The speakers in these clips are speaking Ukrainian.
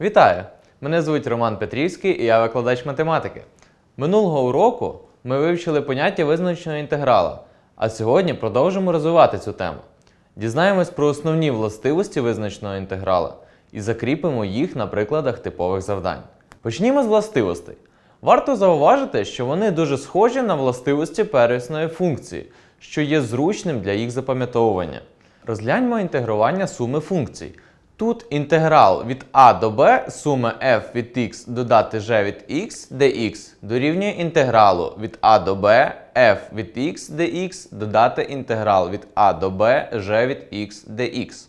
Вітаю! Мене звуть Роман Петрівський і я викладач математики. Минулого уроку ми вивчили поняття визначеного інтеграла, а сьогодні продовжимо розвивати цю тему. Дізнаємось про основні властивості визначеного інтеграла і закріпимо їх на прикладах типових завдань. Почнімо з властивостей. Варто зауважити, що вони дуже схожі на властивості первісної функції, що є зручним для їх запам'ятовування. Розгляньмо інтегрування суми функцій. Тут інтеграл від а до Б суми f від x додати g від x dx дорівнює інтегралу від а до Б f від x dx додати інтеграл від а до Б g від x dx.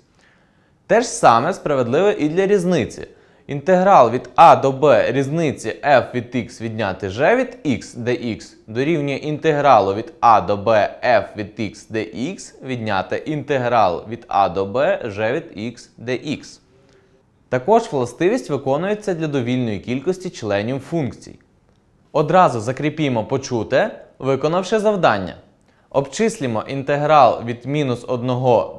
Те ж саме справедливе і для різниці. Інтеграл від а до b різниці f від x відняти g від x dx дорівнює інтегралу від а до b f від x dx відняти інтеграл від а до b g від x dx. Також властивість виконується для довільної кількості членів функцій. Одразу закріпімо почуте, виконавши завдання. Обчислімо інтеграл від мінус 1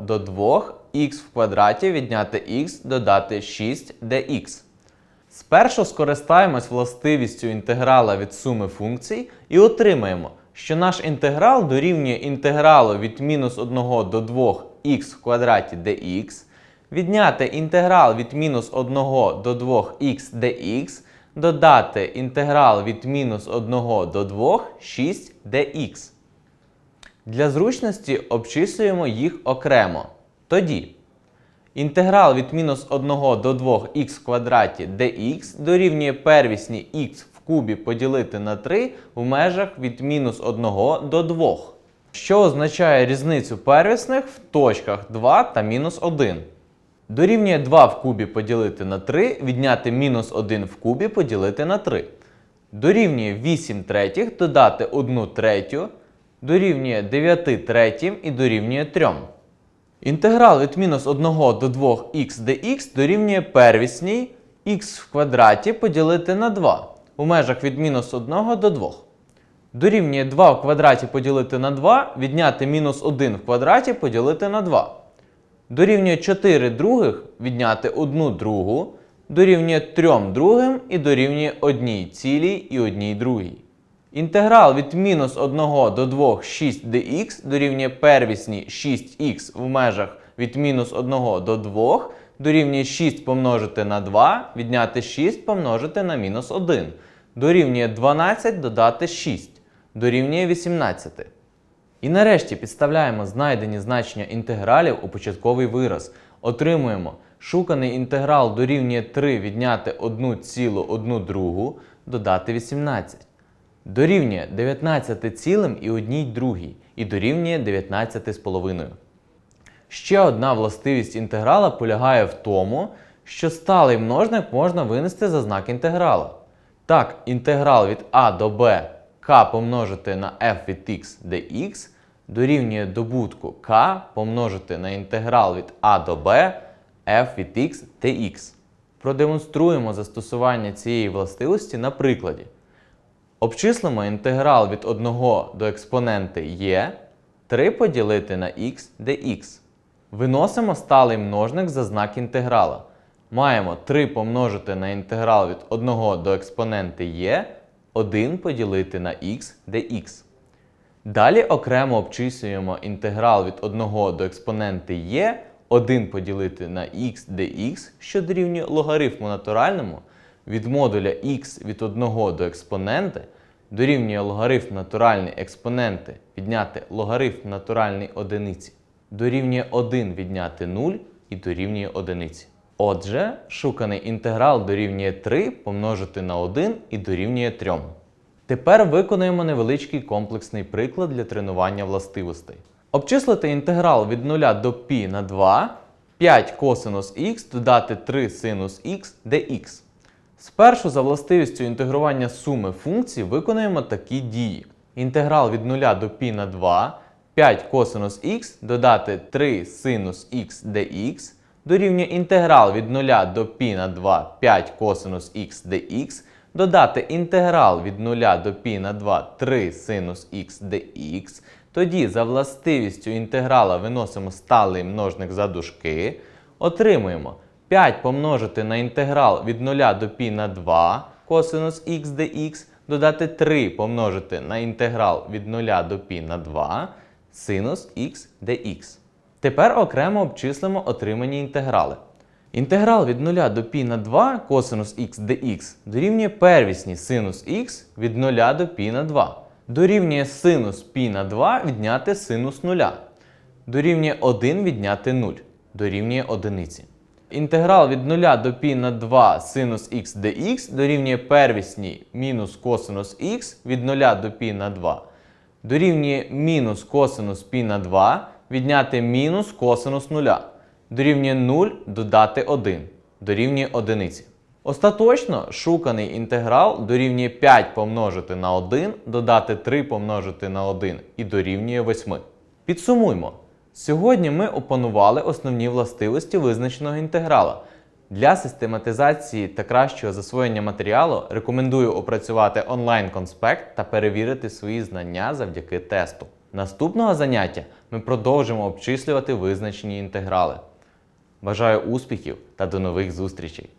до 2 х в квадраті відняти х додати 6 dx. Спершу скористаємось властивістю інтеграла від суми функцій і отримаємо, що наш інтеграл дорівнює інтегралу від мінус 1 до 2 х в квадраті dx, відняти інтеграл від мінус 1 до 2 х dx, додати інтеграл від мінус 1 до 2 6 dx. Для зручності обчислюємо їх окремо. Тоді інтеграл від мінус 1 до 2х в квадраті dx дорівнює первісні х в кубі поділити на 3 в межах від мінус 1 до 2, що означає різницю первісних в точках 2 та мінус 1. Дорівнює 2 в кубі поділити на 3, відняти мінус 1 в кубі поділити на 3. Дорівнює 8 третіх додати 1 третю, дорівнює 9 третім і дорівнює 3. Інтеграл від мінус 1 до 2х dx дорівнює первісній х в квадраті поділити на 2 у межах від мінус 1 до 2. Дорівнює 2 в квадраті поділити на 2, відняти мінус 1 в квадраті поділити на 2. Дорівнює 4 других відняти 1 другу, дорівнює 3 другим і дорівнює 1 цілій і 1 другій. Інтеграл від мінус 1 до 2 6 dx дорівнює первісні 6х в межах від мінус 1 до 2 дорівнює 6 помножити на 2, відняти 6 помножити на мінус 1. Дорівнює 12 додати 6. Дорівнює 18. І нарешті підставляємо знайдені значення інтегралів у початковий вираз. Отримуємо шуканий інтеграл дорівнює 3 відняти 1,1 другу додати 18. Дорівнює 19,1 другій і дорівнює 19,5. Ще одна властивість інтеграла полягає в тому, що сталий множник можна винести за знак інтеграла. Так, інтеграл від а до b k помножити на f від x dx дорівнює добутку k помножити на інтеграл від а до b f від x dx. Продемонструємо застосування цієї властивості на прикладі. Обчислимо інтеграл від 1 до експоненти є 3 поділити на х dx. Виносимо сталий множник за знак інтеграла. Маємо 3 помножити на інтеграл від 1 до експоненти є 1 поділити на х dx. Далі окремо обчислюємо інтеграл від 1 до експоненти є 1 поділити на х dx, що дорівнює логарифму натуральному від модуля х від 1 до експоненти дорівнює логарифм натуральний експоненти відняти логарифм натуральний одиниці. Дорівнює 1 відняти 0 і дорівнює 1. Отже, шуканий інтеграл дорівнює 3 помножити на 1 і дорівнює 3. Тепер виконуємо невеличкий комплексний приклад для тренування властивостей. Обчислити інтеграл від 0 до π на 2, 5 косинус х додати 3 синус х dx. Спершу за властивістю інтегрування суми функцій виконуємо такі дії. Інтеграл від 0 до π на 2, 5 косинус х додати 3 синус х dx дорівнює інтеграл від 0 до π на 2, 5 косинус х dx додати інтеграл від 0 до π на 2 3 синус х dx. Тоді за властивістю інтеграла виносимо сталий множник за дужки. Отримуємо 5 помножити на інтеграл від 0 до π на 2 косинус х dx, додати 3 помножити на інтеграл від 0 до π на 2 синус х dx. Тепер окремо обчислимо отримані інтеграли. Інтеграл від 0 до π на 2 косинус х dx дорівнює первісні синус х від 0 до π на 2. Дорівнює синус π на 2 відняти синус 0. Дорівнює 1 відняти 0. Дорівнює 1. Інтеграл від 0 до π на 2 синус х dx дорівнює первісні мінус косинус х від 0 до π на 2. Дорівнює мінус косинус π на 2 відняти мінус косинус 0. Дорівнює 0 додати 1. Дорівнює 1. Остаточно шуканий інтеграл дорівнює 5 помножити на 1, додати 3 помножити на 1 і дорівнює 8. Підсумуймо. Сьогодні ми опанували основні властивості визначеного інтеграла. Для систематизації та кращого засвоєння матеріалу рекомендую опрацювати онлайн-конспект та перевірити свої знання завдяки тесту. Наступного заняття ми продовжимо обчислювати визначені інтеграли. Бажаю успіхів та до нових зустрічей!